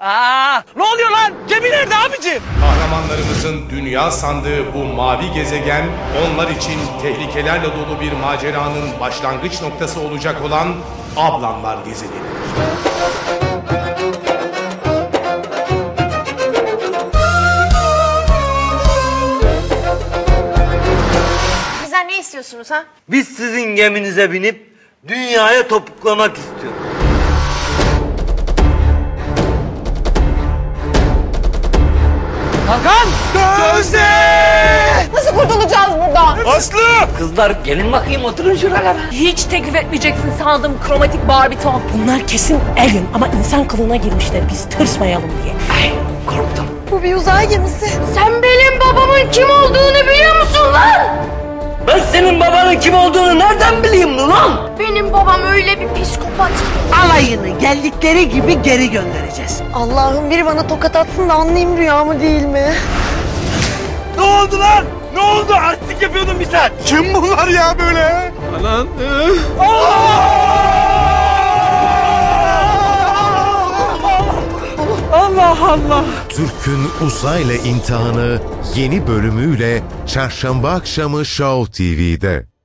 Aa, ne oluyor lan? Gemi nerede abicim? Kahramanlarımızın dünya sandığı bu mavi gezegen onlar için tehlikelerle dolu bir maceranın başlangıç noktası olacak olan Ablamlar gezegeni. Bizden ne istiyorsunuz ha? Biz sizin geminize binip dünyaya topuklamak istiyoruz. Hakan! Gözde! Nasıl kurtulacağız buradan? Aslı! Kızlar gelin bakayım oturun şuralara. Hiç teklif etmeyeceksin sandım kromatik Barbie ton. Bunlar kesin alien ama insan kılığına girmişler biz tırsmayalım diye. Ay korktum. Bu bir uzay gemisi. Sen babanın kim olduğunu nereden bileyim lan? Benim babam öyle bir psikopat. alayını geldikleri gibi geri göndereceğiz. Allah'ım biri bana tokat atsın da anlayayım rüya mı değil mi? Ne oldu lan? Ne oldu? Artistik yapıyordun bir sen. Kim bunlar ya böyle? Anan. Allah Allah. Türk'ün uzayla imtihanı yeni bölümüyle çarşamba akşamı Show TV'de.